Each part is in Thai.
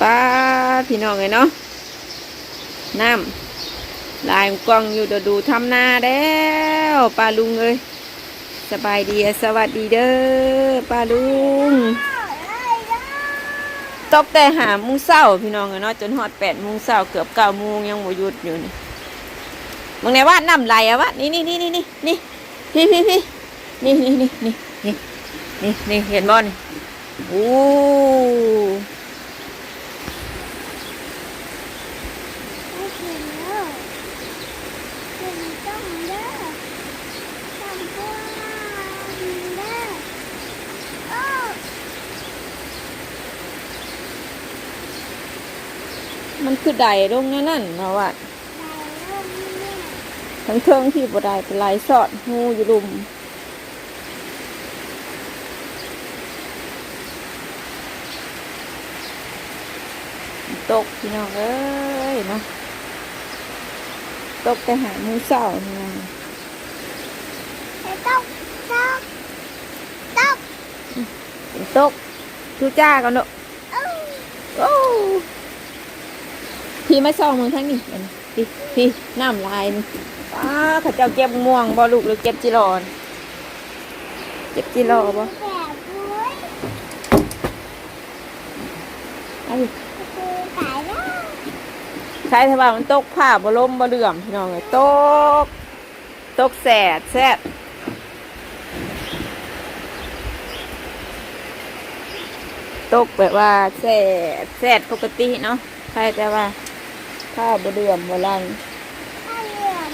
ป้าพี่น้องเลยเนาะน้ำลายกล้องอยู่เดี๋ยวดูทำหน้าแล้วป้าลุงเลยสบายดีสวัสดีเด้อป้าลุงตกแต่หาโมุงเศร้าพี่น้องเลยเนาะจนฮอดแปดโมุงเศร้าเกือบเก้าโมงยังบ่หยุดอยู่นี่มึงไหนว่าน้ำไหลอะวะนี่นี่นี่นี่นี่นี่พี่พี่พี่นี่นี่นี่นี่นี่นี่นี่เห็นบ่นี่โอ้ ไม่กินแล้วกินต้มเด้อต้มกล้วยเด้อโอ้มันคือใดลงนั่นนั่นเนาะว่าได้ลูกเนี่ยทั้งเครื่องที่บ่ได้เป็นลายสอดงูอยู่ลุมตกพี่น้องเอ้ยเนาะ ตกไปหาหมูเสานี่นะไอ้ต้มต้มต้มเป็นตกทูจ้ากันเนาะโอ้โอ้พี่ไม่ซองมึงทั้งนี้เห็นพี่พี่น้ำลายนี่ป้าเขาเจ้าเก็บม่วงบ่ลูกหรือเก็บจิรอนเก็บจิรอบ่แบบเว้ยเอาดิคือตายแล้ว ใช่ถ้าว่ามันตกผ้าบ่ลมบ่เหลื่อมพี่น้องเลยตก ตกแสดแสดตกแบบว่าแสดแสดปกติเนาะใช่แต่ว่าผ้าบ่เหลื่อมบ่ลังถ้าเหลื่อม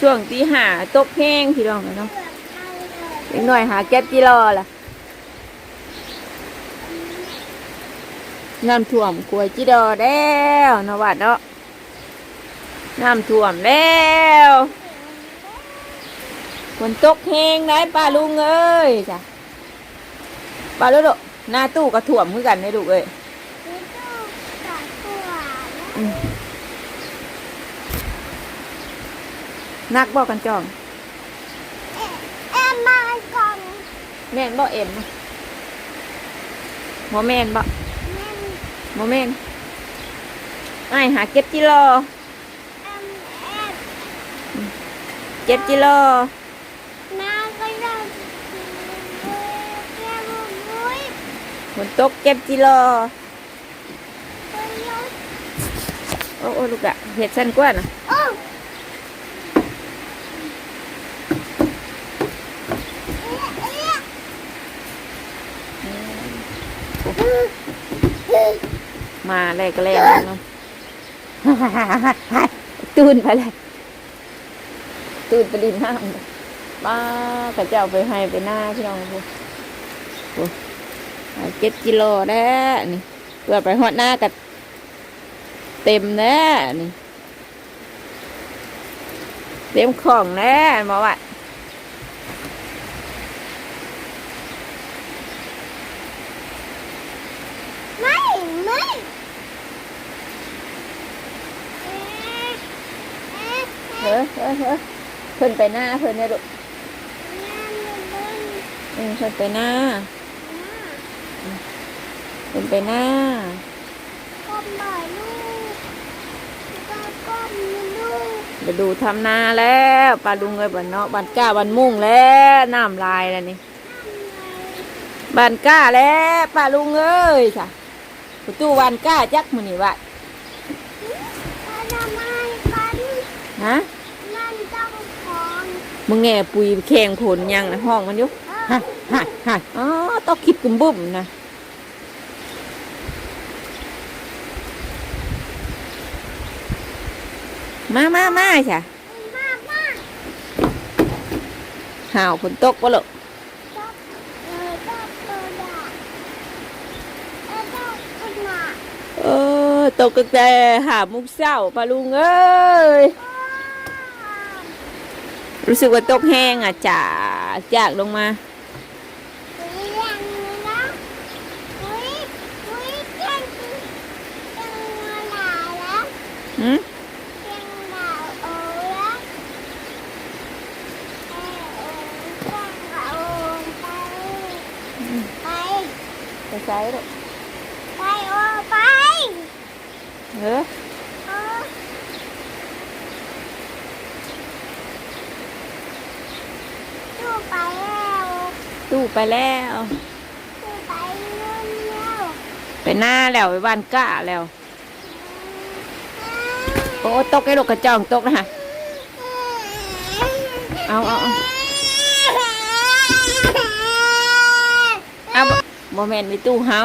ช่วงตีหาตกแห้งพี่น้องเลยเนาะเหลื่อมไปเลยอีกหน่อยหาแก๊บจิรอล่ะ น้ำท่วมกลัวจิรอแล้วเนาะวัดเนาะน้ำท่วมแล้วฝนตกแห้งได้ป้าลุงเอ้ยจ้ะป้าลุงลูกหน้าตู้ก็ท่วมเหมือนกันได้ลูกเอ้ยมีตู้กับตัวอืมนักบอกกันจองเอ๊ะเอ็มมาก่อนแม่นบ่เอ็มโมแม่นบ่แม่ โมแม่นไอายหาเก็บจิรอเอ็มเอ็มเก็บจิรอน้าก็จะเอ่อแก้วมุ้ยฝนตกเก็บจิรอไปยกโอ้โอ้ลูกอะเห็ดสั้นกว่านะโอ้เอ๊ะเอ๊ะ มาแรกแรกเนาะตื่นไปเลยตื่นไปดินน้ำป้ากระเจ้าไปให้ไปหน้าพี่น้องพูโอ้เอาเก็บกิโลแล้นี่เพื่อไปหอดหน้ากับเต็มแล้วนี่เต็มของแล้วหมอว่า ไม่ไม่ เฮ้ยเฮ้ยเฮ้เพิ่นไปหน้าเพิ่นเนี่ยลูกแม่มันเบิ่งเออเพิ่นไปหน้าเพิ่นไปหน้าก้มบ่อยลูกก็ก้มลูกเดี๋ยวดูทำนาแล้วปลาลุงเลยบันเนาะบันก้าบันมุ่งแล้วน้ำลายแล้วนี่บันก้าแล้วปลาลุงเอ้ยจ้ะประตูบันก้าจักมันนี่วะ ทำไมกัน ฮะมันต้องของมึงแง่ปุยแข่งผลยังนะห้องมันอยู่ฮะฮะฮะอ๋อต้องคิดกุมบุ่มนะมามามาจ้ะมากมากห่าวฝนตกวะลูกชอบเออชอบตัวดาเออชอบคนหนาเออตกตั้งแต่หามุกเศร้าปลาลุงเอ้ย รู้สึกว่าตกแห้งอะจากจากลงมาอุ้ยแรงเลยนะอุ้ยอุ้ยเก่งเก่งมาหนาแล้ว หืม เก่งหนาโอ้แล้วเออโอ้เก่งหนาโอ้ไปไป ไปใช้ลูก ไป ไปโอ้ไป เออ โอ้ตู้ไปแล้ว ตู้ ไปแล้วตู้ไปนู่นแล้วไปหน้าแล้วไปบ้านก้าแล้ว โอ้ตกไอ้ลูกกระจองตกนะฮะเอาเอาเอาเอาบ่บ่แม่นมีตู้เฮา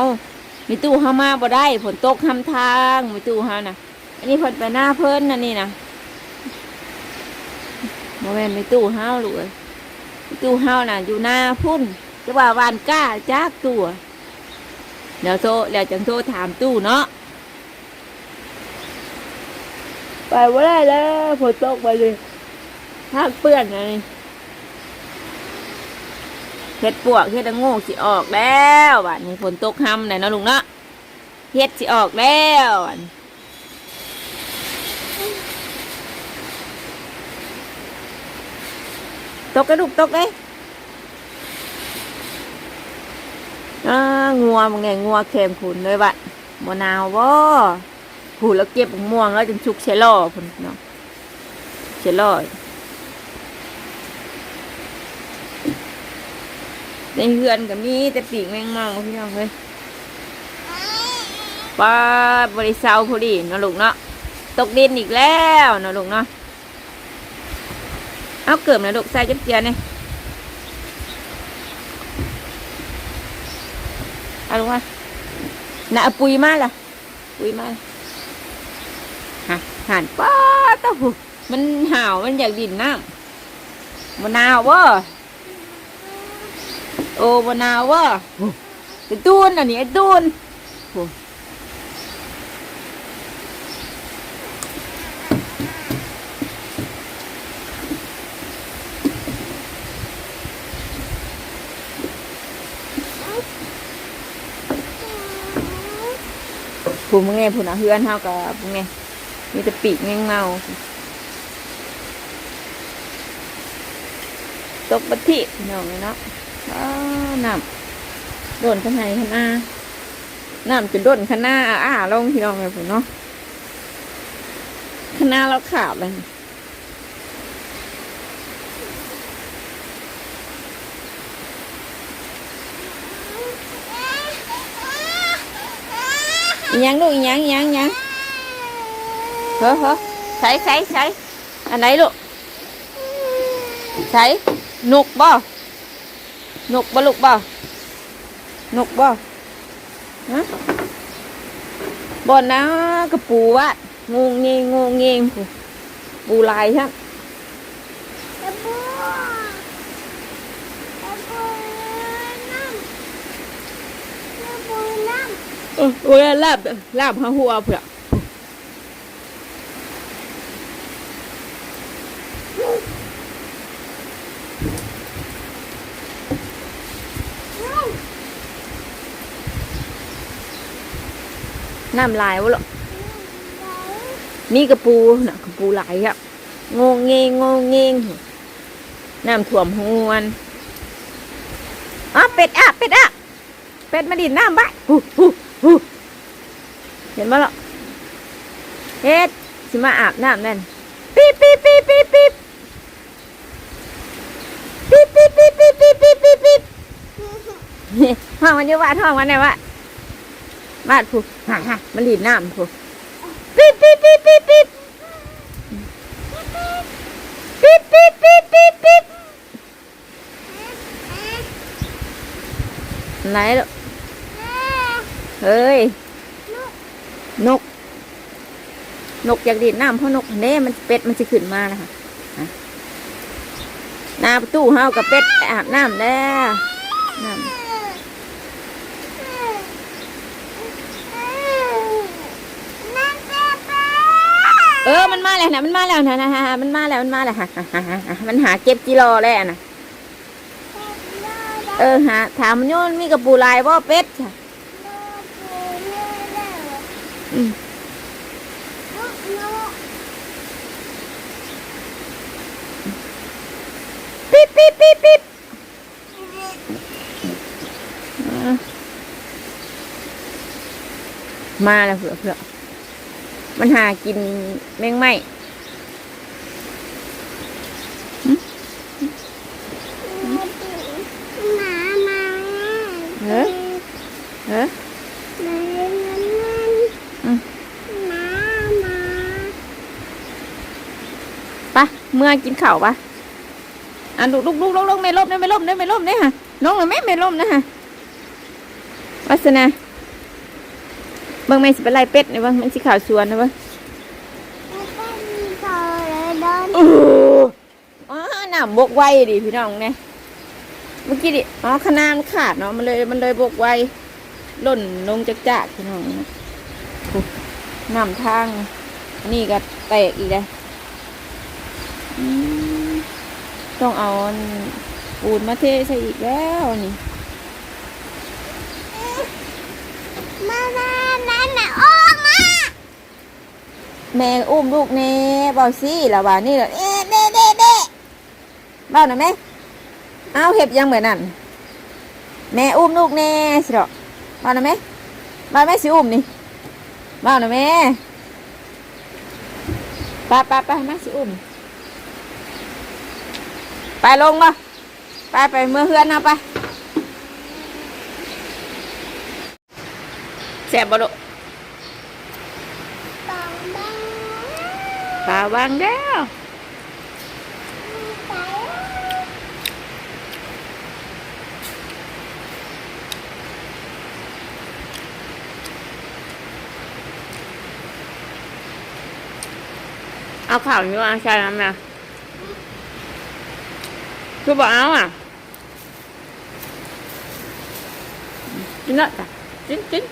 มีตู้เฮามาบ่ได้ฝนตกคำทางมีตู้เฮานะอันนี้เพิ่นไปหน้าเพิ่นน่ะนี่นะบ่แม่นมีตู้เฮาลูกเอ้ยมีตู้เฮาน่ะอยู่หน้าพุ่น จะว่าวานก้าจากตัวเดี๋ยวโทรเดี๋ยวจังโทรถามตู้เนาะไปไม่ได้แล้วฝนตกไปเลยทางเปื้อนนะนี่เห็ดปวกเห็ดละโงูสิออกแล้วบัดนี้ฝนตกห้ำไหนเนาะลุงเนาะเห็ดสิออกแล้วบัดนี้ตกกระดูกตกเลย อ่างัวมึงไงงัวเค็มขุนเลยบัดมะนาวบ่ผูแล้วเก็บม่วงแล้วจนชุกเชลล่อพุ่นเนาะเชลล่อในเฮือนก็มีแต่ปีกแมงเมาพี่น้องเฮ้ยป้าบริเซาพอดีเนาะลูกเนาะตกดินอีกแล้วเนาะลูกเนาะเอาเกิบนะลูกใส่จับเจียเนี่ยเอา ลูกมาน่ะเอาปุ๋ยมาล่ะ ปุ๋ยมาฮะหันป้าตะหุมันห่าวมันอยากดินน้ำมะนาววะโอ้มะนาววะไอ้ตูนอันนี้ไอ้ตูน ผู้มึงไงผู้น่ะเฮือนเฮากับมึงไงมีแต่ปีกแมงเมาตกบัดที่พี่น้องเลยเนาะน้ำโดนข้างในข้างหน้าน้ำจะโดนข้างหน้าอ้าลงพี่น้องเลยผมเนาะข้างหน้าเราขาดเลย nhắn luôn, nhắn nhắn nhắn. Hớ hớ. Thấy thấy thấy. Anh đấy luôn. Thấy. Nục bò. Nục bò lục bò. Nục bò. Hả? Bọn nó cứ bù á. Ngu nghe ngu nghe bù lại hết. เออโอ้ยลาบลาบหัวเผื่อน้ำลน้ำลายวะลูกนี่กระปูน่ะกระปูลายครับงงเงงงงเงงน้ำท่วมหวนอะเป็ดอะเป็ดอะเป็ดมาดินน้ำบ้า เห็นมั้ยล่ะเฮ็ดสิมาอาบน้ำนั่นปี๊บปี๊บปี๊บปี๊บปี๊บปี๊บปี๊บปี๊บปี๊บปี๊บปี๊บปี๊บปี๊บห้องมันอยู่บ้าห้องมันไหนวะบ้านผู้ฮ่าฮ่ามันดินน้ำผู้ปี๊บปี๊บปี๊บปี๊บปี๊บปี๊บปี๊บปี๊บปี๊บปี๊บไหนลูก เฮ้ย นก นกอยากดีดน้ำเพราะนกเน่มันเป็ดมันจะขึ้นมานะคะฮะหน้าประตูเฮากับเป็ดไปอาบน้ำแล้วน้ำเออ มันมาแล้วนะ มันมาแล้วนะนะฮะมันมาแล้ว มันมาแล้วฮะฮะฮะฮะมันหาเก็บกิโลแล้วนะ เออ หา ถามมันโยนมีกระปูลายบ่เป็ดค่ะ อืมปิ๊บปิ๊บปิ๊บปิ๊บมาแล้วเผื่อเผื่อมันหากินแมงไหม หมามา เฮ้ยเฮ้ย มาเล่นเล่น อืม หมามา ไป เมื่อกินข้าวปะอะลุกลุกลุกลุกลุกไม่ล้มนะไม่ล้มนะไม่ล้มนะฮะน้องเลยไม่ไม่ล้มนะฮะวัสนาเบิ่งไม่สิเป็นไรเป็ดนี่เบิ่งมันสิข่าวสวนนะเบิ่งแล้วก็มีต่อเลยเดินโอ้อ๋อน้ำบกไวดิพี่น้องเนี่ยเมื่อกี้ดิอ๋อขนาดมันขาดเนาะมันเลยมันเลยบกไวล่นลงจากจากพี่น้องนะโอ้น้ำทาง อันนี่ก็แตกอีกเลยอืม ต้องเอาอันปูนมาเทใส่อีกแล้วนี่มามานั่นน่ะออกมาแม่อุ้มลูกเน่เบาซี่ละว่านี่แหละเอ๊ะเด้เด้เด้เบ้าหน่อยไหมเอาเห็บยังเหมือนนั่นแม่อุ้มลูกเน่สิหรอเบ้าหน่อยไหมเบ้าไหมสิอุ้มนี่เบ้าหน่อยไหมไปไปไปมาสิอุ้ม ไปลงบ่ไปไปเมื่อเฮือนเอาไปแสบบ่ลูกตองบ้างปลาวางแล้วไปเอาข่าวนี้มาใช่ไหมคือ บอกเอาอะกินละจ้ะกินกิน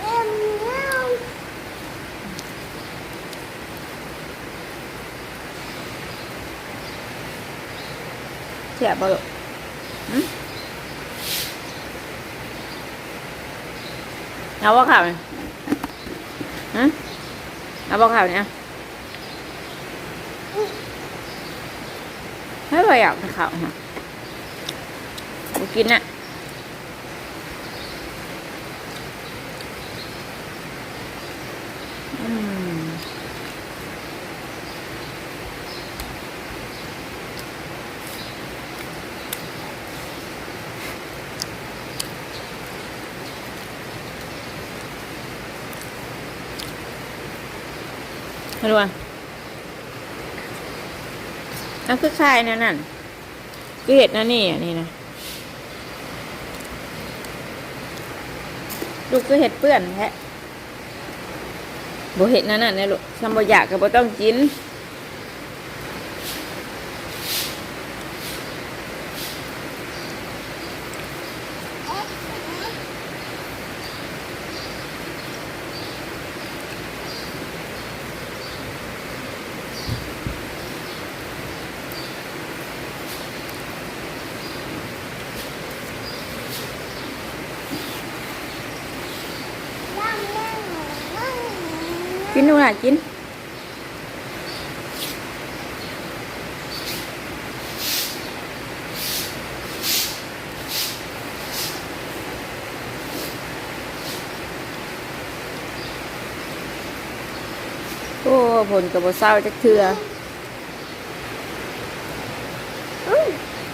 เอ็มเงี้ยวเสียบบ่ลูกหืมเอาว่าข่าวเนี่ยฮะเอาว่าข่าวเนี่ยไม่พออยากข้าวนะกินน่ะอืมมาดูอะ นั่นคือคายนั่นนั่นคือเห็ดนั่นนี่อะนี่นะลูกคือเห็ดเปื้อนแท้บ่เห็ดนั่นนั่นเนี่ยลูกทำบ่อยากก็บ่ต้องกิน กินดูหน่ะกินโอ้ผลกับบ่เศร้าจักเทืออื้อ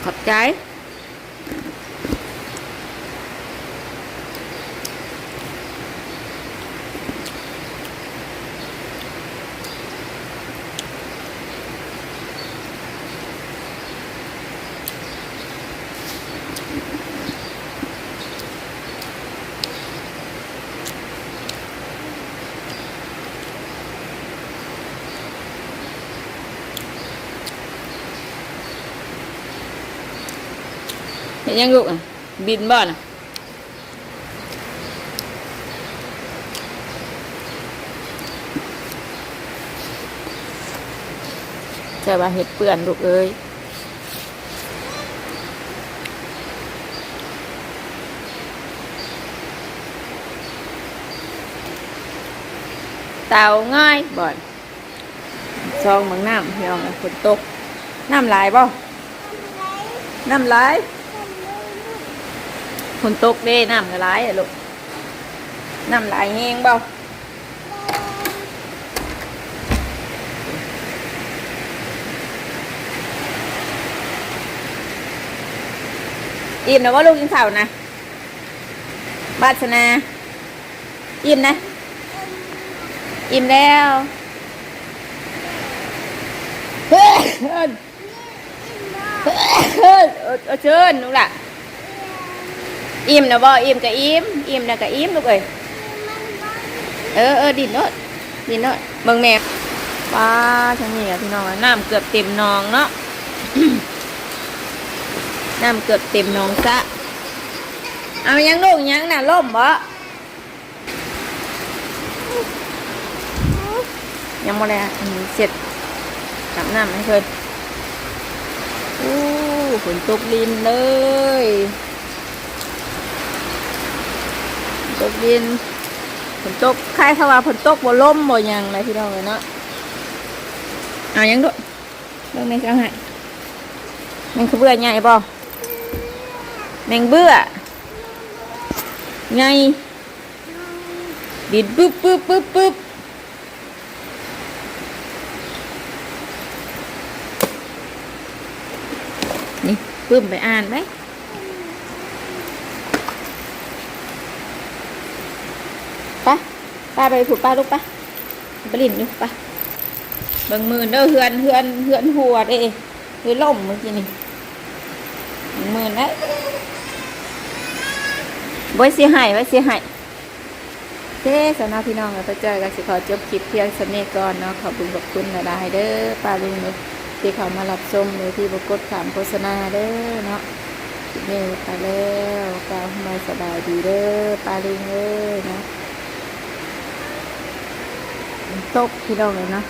ขอบใจ เห็นยังลูกอะบินบ่น่ะใช่ว่าเห็ดเปื่อนลูกเอ้ยเตาง่ายบ่อนซองบางน้ำพี่น้องฝนตก น้ำลายบ่ทำไรน้ำลายทำไรลูก ฝนตกเด้น้ำก็ร้ายอะลูกน้ำไหลายแห้งเปล่าอิ่มนะว่าลูกกินข้าวนะบาสนา อิ่มนะ อิ่มแล้วเฮ้ยเฮ้ยเฮ้ยเอาเชิญลูกล่ะ อิ่มนะบ่อิ่มกับอิ่มอิ่มนะกับอิ่มลูกเอ้ยเออเออดินเนาะดินเนาะเบิ่งแม่ป้าทางนี้อะพี่น้องอะน้ำเกือบเต็มนองเนาะน้ำเกือบเต็มนองซะเอายังลูกยังน่ะล่มบ่ยังบ่ได้อันนี้เสร็จอาบน้ำให้เพิ่นโอ้ฝนตกลินเลยฝน ตกลินฝนตกใครเขาว่าฝนตกบ่ล่มบ่ยังเลยพี่น้องเลยเนาะเอายังด้วยเรื่องในเจ้าให้แมงเบื่อใหญ่บ่แมงเบื่อไงดิดปึ๊บปึ๊บปึ๊บปึ๊บนี่ปึ้มไปอ่านไหมไป ป้าไปผูกป้าลูกป้าไปลินอยู่ป้าเบิ่งมือเด้อเฮือนเฮือนเฮือนหัวเด้เฮือนล่มเมื่อกี้นี่มือนะไว้เสียหายไว้เสียหายเจ้สำนักพี่น้องเราไปเจอกันสิขอจบคลิปเพียงสนี้ก่อนเนาะขอบคุณขอบคุณหลายๆเด้อป้าลุงเด้อที่เขามารับชมโดยที่บกดขามโฆษณาเด้อเนาะคลิปนี้ไปแล้วกล่าวมาสบายดีเด้อป้าลุงเอ้ยเนาะ ตกพี่น้องเลยเนาะ